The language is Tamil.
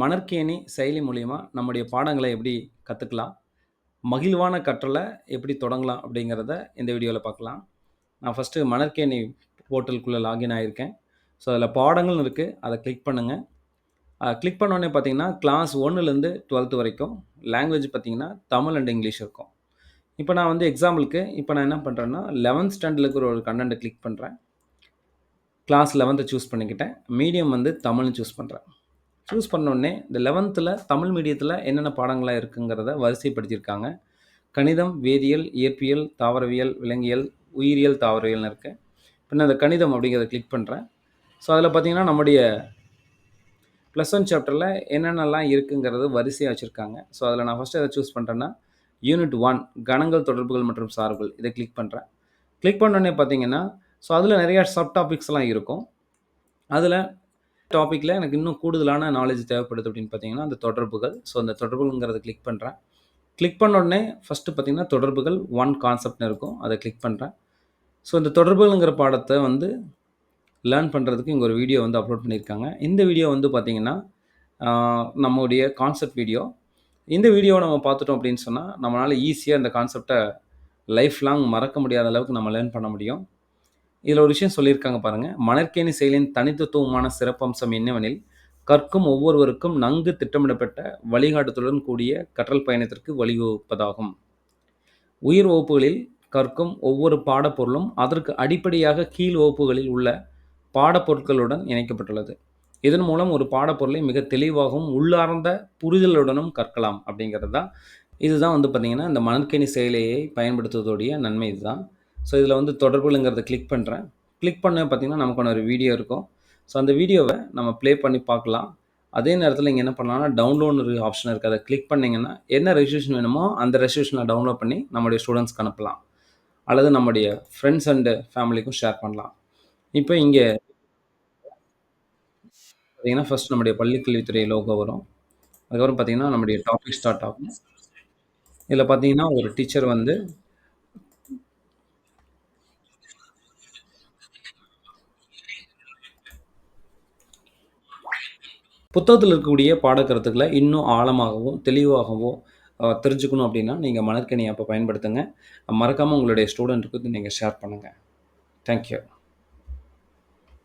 மணற்கேணி செயலி மூலிமா நம்முடைய பாடங்களை எப்படி கற்றுக்கலாம் மகிழ்வான கற்றலை எப்படி தொடங்கலாம்? அப்படிங்கிறத இந்த வீடியோவில் பார்க்கலாம். நான் ஃபஸ்ட்டு மணற்கேணி போர்ட்டலுக்குள்ளே லாகின் ஆகியிருக்கேன் ஸோ, அதில் பாடங்கள்னு இருக்குது அதை கிளிக் பண்ணுங்கள் கிளிக் பண்ணோடனே பார்த்தீங்கன்னா, கிளாஸ் 1லேருந்து 12த் வரைக்கும் லாங்குவேஜ் பார்த்தீங்கன்னா, தமிழ் அண்ட் இங்கிலீஷ் இருக்கும். இப்போ நான் வந்து எக்ஸாம்பிளுக்கு இப்போ நான் என்ன பண்ணுறேன்னா லெவன்த் ஸ்டாண்டர்டில் இருக்கிற ஒரு கண்டென்ட்டை கிளிக் பண்ணுறேன் கிளாஸ் 11த்த சூஸ் பண்ணிக்கிட்டேன். மீடியம் வந்து தமிழ்னு சூஸ் பண்ணுறேன் சூஸ் பண்ணோடனே இந்த 11த்துல தமிழ் மீடியத்தில் என்னென்ன பாடங்களாக இருக்குங்கிறத வரிசைப்படுத்தியிருக்காங்க. கணிதம், வேதியியல், இயற்பியல், தாவரவியல், விலங்கியல், உயிரியல், தாவரவியல்னு இருக்கு. பின்ன அந்த கணிதம் அப்படிங்கிறத கிளிக் பண்ணுறேன் ஸோ, அதில் பார்த்தீங்கன்னா, நம்முடைய ப்ளஸ் ஒன் சாப்டரில் என்னென்னலாம் இருக்குங்கிறது வரிசையாக வச்சுருக்காங்க ஸோ, அதில் நான் ஃபர்ஸ்ட்டு அதை சூஸ் பண்ணுறேன்னா யூனிட் ஒன் கணங்கள், தொடர்புகள் மற்றும் சார்புகள் இதை கிளிக் பண்ணுறேன் கிளிக் பண்ணோடனே பார்த்தீங்கன்னா, ஸோ, அதில் நிறையா சப் டாபிக்ஸ்லாம் இருக்கும். அதில் டாப்பிக்கில் எனக்கு இன்னும் கூடுதலான நாலேஜ் தேவைப்படுது அப்படின்னு பார்த்தீங்கன்னா, அந்த தொடர்புகள். ஸோ, அந்த தொடர்புகள்ங்கிறத கிளிக் பண்ணுறேன் கிளிக் பண்ண உடனே ஃபர்ஸ்ட்டு பார்த்தீங்கன்னா, தொடர்புகள் ஒன் கான்செப்ட்னு இருக்கும். அதை கிளிக் பண்ணுறேன் ஸோ, இந்த தொடர்புகள்ங்கிற பாடத்தை வந்து லேர்ன் பண்ணுறதுக்கு இங்கே ஒரு வீடியோ வந்து அப்லோட் பண்ணியிருக்காங்க. இந்த வீடியோ வந்து பார்த்தீங்கன்னா, நம்மளுடைய நம்முடைய கான்செப்ட் வீடியோ. இந்த வீடியோவை நம்ம பார்த்துட்டோம் அப்படின்னு சொன்னால் நம்மளால் ஈஸியாக இந்த கான்செப்டை லைஃப் லாங் மறக்க முடியாத அளவுக்கு நம்ம லேர்ன் பண்ண முடியும். இதில் ஒரு விஷயம் சொல்லியிருக்காங்க பாருங்கள் மணற்கேணி செயலியின் தனித்துவமான சிறப்பம்சம் என்னவெனில், கற்கும் ஒவ்வொருவருக்கும் நன்கு திட்டமிடப்பட்ட வழிகாட்டுதலுடன் கூடிய கற்றல் பயணத்திற்கு வழிவகுப்பதாகும். உயிர் வகுப்புகளில் கற்கும் ஒவ்வொரு பாடப்பொருளும் அதற்கு அடிப்படையாக கீழ் வகுப்புகளில் உள்ள பாடப்பொருட்களுடன் இணைக்கப்பட்டுள்ளது. இதன் மூலம் ஒரு பாடப்பொருளை மிக தெளிவாகவும், உள்ளார்ந்த புரிதலுடனும் கற்கலாம் அப்படிங்கிறது தான். இதுதான் வந்து பார்த்திங்கன்னா இந்த மணற்கேணி செயலியை பயன்படுத்துவதோடைய நன்மை இதுதான். ஸோ, இதில் வந்து தொடர்புங்கிறத கிளிக் பண்ணுறேன் கிளிக் பண்ண பார்த்தீங்கன்னா, நமக்கான ஒரு வீடியோ இருக்கும். ஸோ, அந்த வீடியோவை நம்ம ப்ளே பண்ணி பார்க்கலாம். அதே நேரத்தில் இங்கே என்ன பண்ணலாம்னா, டவுன்லோட் ஒரு ஆப்ஷன் இருக்குது அதை கிளிக் பண்ணிங்கன்னா என்ன ரெசியூஷன் வேணுமோ அந்த ரெசியூஷனை டவுன்லோட் பண்ணி நம்முடைய ஸ்டூடெண்ட்ஸ்க்கு அனுப்பலாம். அல்லது நம்முடைய ஃப்ரெண்ட்ஸ் அண்டு ஃபேமிலிக்கும் ஷேர் பண்ணலாம். இப்போ இங்கே பார்த்தீங்கன்னா, ஃபர்ஸ்ட் நம்முடைய பள்ளிக்கல்வித்துறை லோகோ வரும். அதுக்கப்புறம் பார்த்தீங்கன்னா, நம்முடைய டாபிக் ஸ்டார்ட் ஆகும். இதில் பார்த்தீங்கன்னா, ஒரு டீச்சர் வந்து புத்தகத்தில் இருக்கக்கூடிய பாடக்கருத்துக்களை இன்னும் ஆழமாகவும், தெளிவாகவும் தெரிஞ்சுக்கணும் அப்படின்னா, நீங்கள் மணற்கேணி அப்போ பயன்படுத்துங்க. மறக்காமல் உங்களுடைய ஸ்டூடெண்ட்டுக்கு நீங்கள் ஷேர் பண்ணுங்கள் தேங்க் யூ.